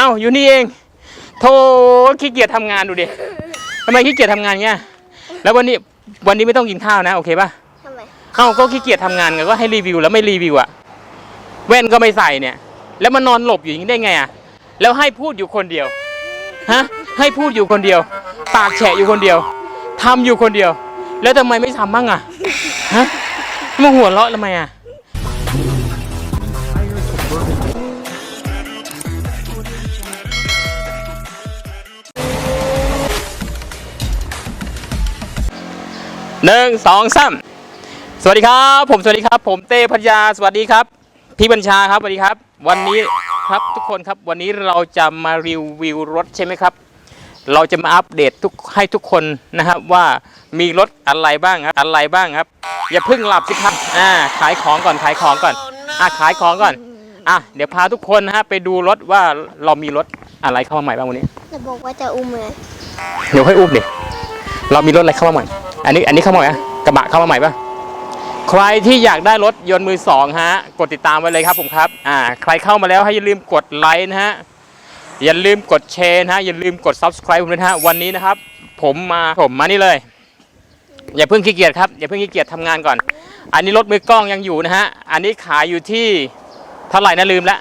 อ้าอยู่นี่เองโธ่ขี้เกียจทำงานดูดิทำไมขี้เกียจทำงานเงี้ย แล้ววันนี้วันนี้ไม่ต้องกินข้าวนะ โอเคป่ะทำไมเอ้าก็ขี้เกียจทำงานไงก็ให้รีวิวแล้วไม่รีวิวอะแว่นก็ไม่ใส่เนี่ย แล้วมันนอนหลบอยู่อย่างนี้ได้ไงอะแล้วให้พูดอยู่คนเดียวฮะให้พูดอยู่คนเดียว ปากแฉะอยู่คนเดียวทำอยู่คนเดียว แล้วทำไมไม่ทำบ้างอะฮะมาหัวเราะทำไมอะ หนึ่งสองสามสวัสดีครับ ผมสวัสดีครับ ผมเต้พัทยาสวัสดีครับ พี่บัญชาครับสวัสดีครับ วันนี้ครับทุกคนครับวันนี้เราจะมารีวิวรถใช่ไหมครับ เราจะมาอัปเดตทุกให้ทุกคนนะครับว่ามีรถอะไรบ้างครับอะไรบ้างครับ อย่าเพิ่งหลับสิครับอ่าขายของก่อนขายของก่อนอะขายของก่อนอะเดี๋ยวพาทุกคนนะฮะไปดูรถว่าเรามีรถอะไรเข้ามาใหม่บ้างวันนี้จะบอกว่าจะอุ้มเลยเดี๋ยวให้อุ้มดิเรามีรถอะไรเข้ามาใหม่ อันนี้อันนี้เข้ามาใหมกระบะเข้ามาใหม่ปะใครที่อยากได้รถยนต์มือสองฮะกดติดตามไว้เลยครับผมครับอ่าใครเข้ามาแล้วให้อย่าลืมกดไลค์นะฮะอย่าลืมกดแชร์นะฮะอย่าลืมกด subscribe ผมด้วยนะฮะวันนี้นะครับ ผมมาผมมานี่เลย อย่าเพิ่งขี้เกียจครับอย่าเพิ่งขี้เกียจทำงานก่อน อันนี้รถมือกล้องยังอยู่นะฮะอันนี้ขายอยู่ที่เท่าไหร่นะลืมละ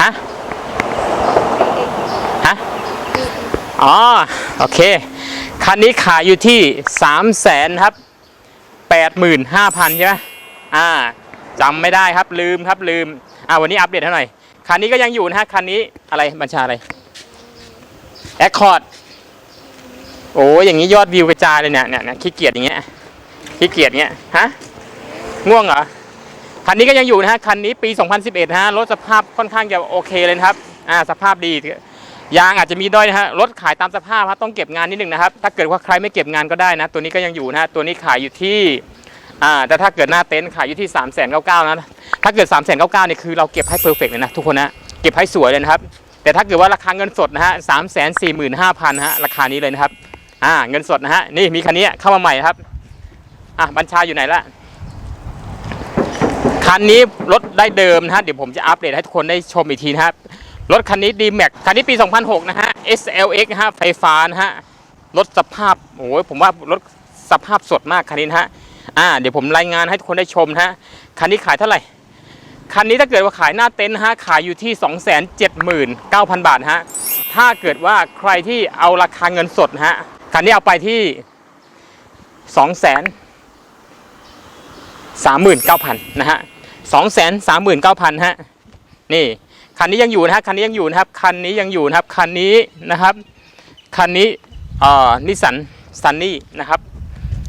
ฮะฮะอ๋อโอเค คันนี้ขายอยู่ที่สามแสนครับแปดหมื่นห้าพันใช่ไหมอ่าจำไม่ได้ครับลืมครับลืมอ่าวันนี้อัปเดตให้หน่อยคันนี้ก็ยังอยู่นะฮะคันนี้อะไรบัญชาอะไรแอคคอร์ดโอ้ยอย่างนี้ยอดวิวกระจายเลยเนี่ยเนี่ยเนี่ยขี้เกียจอย่างเงี้ยขี้เกียจเงี้ยฮะง่วงเหรอคันนี้ก็ยังอยู่นะฮะคันนี้ปี 2011นะฮะรถสภาพค่อนข้างจะโอเคเลยครับอ่าสภาพดี ยางอาจจะมีด้อยนะฮะรถขายตามสภาพครับต้องเก็บงานนิดนึงนะครับ ถ้าเกิดว่าใครไม่เก็บงานก็ได้นะ ตัวนี้ก็ยังอยู่นะฮะตัวนี้ขายอยู่ที่อ่าแต่ถ้าเกิดหน้าเต็นท์ขายอยู่ที่3ามแสนเก้าเก้านะถ้าเกิด3ามแสนเก้าเก้านี่ยคือเราเก็บให้เพอร์เฟกเลยนะทุกคนนะเก็บให้สวยเลยนะครับ แต่ถ้าเกิดว่าราคาเงินสดนะฮะสามแสนสี่หมื่นห้าพันฮะราคานี้เลยนะครับอ่าเงินสดนะฮะนี่มีคันนี้เข้ามาใหม่ครับอะบัญชาอยู่ไหนละคันนี้รถได้เดิมนะฮะเดี๋ยวผมจะอัปเดตให้ทุกคนได้ชมอีกทีนะครับ รถคันนี้ d m a x คันนี้ปี 2006 นะฮะ SLX นะฮะ ไฟฟ้านะฮะ รถสภาพ โอ้ยผมว่ารถสภาพสดมากคันนี้นะฮะ อ่า เดี๋ยวผมรายงานให้ทุกคนได้ชมนะฮะ คันนี้ขายเท่าไหร่ คันนี้ถ้าเกิดว่าขายหน้าเต็นท์ฮะ ขายอยู่ที่ 279,000 บาทนะฮะ ถ้าเกิดว่าใครที่เอาราคาเงินสดนะฮะ คันนี้เอาไปที่2 39,000นะฮะ239,000ฮะ นี่ คันนี้ยังอยู่นะฮะคันนี้ยังอยู่นะครับ คันนี้ยังอยู่นะครับ คันนี้นะครับ คันนี้เอ่อนิสสันซันนี่นะครับ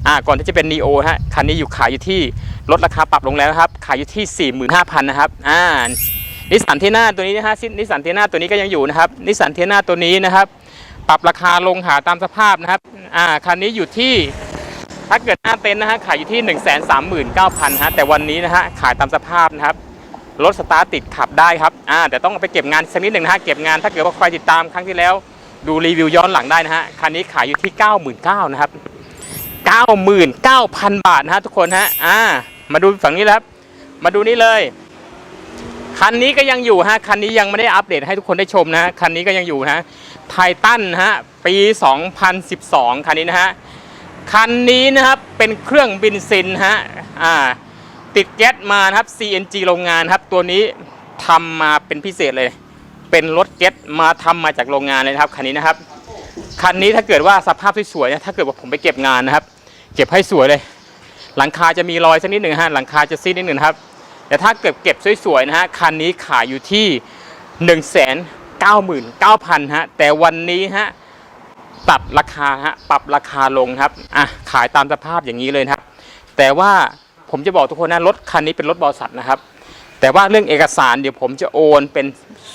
อ่า ก่อนที่จะเป็นนีโอฮะ คันนี้อยู่ขายอยู่ที่ลดราคาปรับลงแล้วนะครับ ขายอยู่ที่ 45,000นะครับ อ่า นิสสันเทน่าตัวนี้นะฮะนิสสันเทน่าตัวนี้ก็ยังอยู่นะครับ นิสสันเทน่าตัวนี้นะครับ ปรับราคาลงหาตามสภาพนะครับ อ่า คันนี้อยู่ที่ถ้าเกิดหน้าเต็นท์นะฮะขายอยู่ที่ 1 3 9 0 0 0ฮะแต่วันนี้นะฮะขายตามสภาพนะครับ รถสตาร์ทติดขับได้ครับอ่าแต่ต้องไปเก็บงานสักนิดหนึ่งนะฮะเก็บงานถ้าเกิดว่าใครติดตามครั้งที่แล้ว ดูรีวิวย้อนหลังได้นะฮะคันนี้ขายอยู่ที่ 99,000นะครับ99,000 บาทนะฮะทุกคนฮะอ่ามาดูฝั่งนี้แล้วครับมาดูนี่เลยคันนี้ก็ยังอยู่ฮะคันนี้ยังไม่ได้อัปเดตให้ทุกคนได้ชมนะคันนี้ก็ยังอยู่นะฮะไททันฮะปี 2012 คันนี้นะฮะคันนี้นะครับเป็นเครื่องบินซินฮะอ่า ติดแก๊สมานะครับ CNG โรงงานครับ ตัวนี้ทำมาเป็นพิเศษเลย เป็นรถแก๊สมาทำมาจากโรงงานเลยนะครับคันนี้นะครับคันนี้ถ้าเกิดว่าสภาพสวยๆนะถ้าเกิดว่าผมไปเก็บงานนะครับ เก็บให้สวยเลย หลังคาจะมีรอยสักนิดหนึ่งฮะหลังคาจะซีดนิดหนึ่งครับ แต่ถ้าเก็บเก็บสวยๆนะฮะคันนี้ขายอยู่ที่ 1 9 9 0 0 0ฮะแต่วันนี้ฮะปรับราคาฮะปรับราคาลงครับอะขายตามสภาพอย่างนี้เลยครับ แต่ว่า ผมจะบอกทุกคนนะรถคันนี้เป็นรถบริษัทนะครับ แต่ว่าเรื่องเอกสารเดี๋ยวผมจะโอนเป็น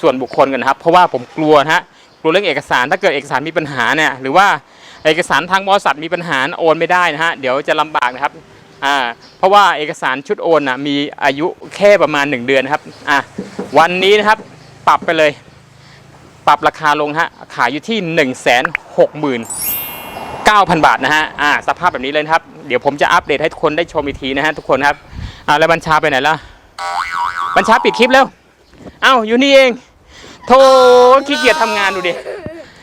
ส่วนบุคคลกันนะครับ เพราะว่าผมกลัวนะฮะกลัวเรื่องเอกสารถ้าเกิดเอกสารมีปัญหาเนี่ยหรือว่าเอกสารทางบริษัทมีปัญหาโอนไม่ได้นะฮะเดี๋ยวจะลำบากนะครับอ่าเพราะว่าเอกสารชุดโอนนะมีอายุแค่ประมาณ 1 เดือนนะครับอะวันนี้นะครับปรับไปเลย ปรับราคาลงฮะขายอยู่ที่ 1 6 0 0 0 0 9,000 บาทนะฮะอ่าสภาพแบบนี้เลยครับ เดี๋ยวผมจะอัปเดตให้ทุกคนได้ชมอีกทีนะฮะทุกคนครับอ่าแล้วบัญชาไปไหนล่ะ บัญชาปิดคลิปแล้ว เอ้าอยู่นี่เองโธ่ขี้เกียจทำงานดูดิ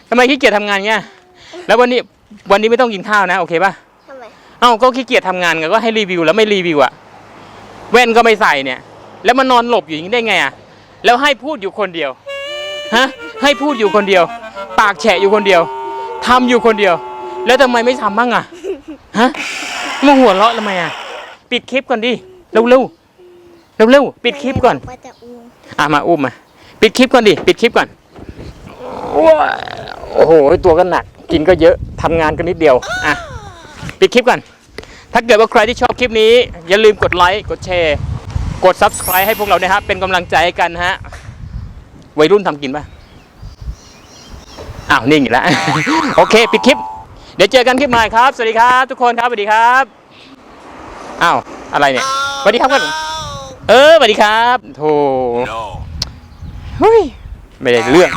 ทำไมขี้เกียจทำงานเงี้ย แล้ววันนี้วันนี้ไม่ต้องกินข้าวนะโอเคป่ะ ทำไม เอ้าก็ขี้เกียจทำงานไงก็ให้รีวิวแล้วไม่รีวิวอะแว่นก็ไม่ใส่เนี่ย แล้วมันนอนหลบอยู่อย่างนี้ได้ไงอะแล้วให้พูดอยู่คนเดียวฮะให้พูดอยู่คนเดียว ปากแฉะอยู่คนเดียวทำอยู่คนเดียว แล้วทำไมไม่ทำบ้างอะฮะ มาหัวเราะทำไมอะปิดคลิปก่อนดิ เร็วเร็วเร็วเร็วปิดคลิปก่อน ว่าจะอุ้มอะมาอุ้มมา ปิดคลิปก่อนดิ ปิดคลิปก่อนว้าโอ้โห ตัวก็หนัก กินก็เยอะ ทำงานก็นิดเดียว อะ ปิดคลิปก่อน ถ้าเกิดว่าใครที่ชอบคลิปนี้ อย่าลืมกดไลค์ กดแชร์ กด subscribe ให้พวกเรานะครับ เป็นกำลังใจให้กันนะฮะ วัยรุ่นทำกินปะอ้าว นิ่งอีกแล้ว โอเค ปิดคลิป เดี๋ยวเจอกันคลิปใหม่ครับ สวัสดีครับทุกคนครับสวัสดีครับอ้าวอะไรเนี่ยสวัสดีครับกันเออสวัสดีครับโธ่ No. เฮ้ยไม่ได้เรื่อง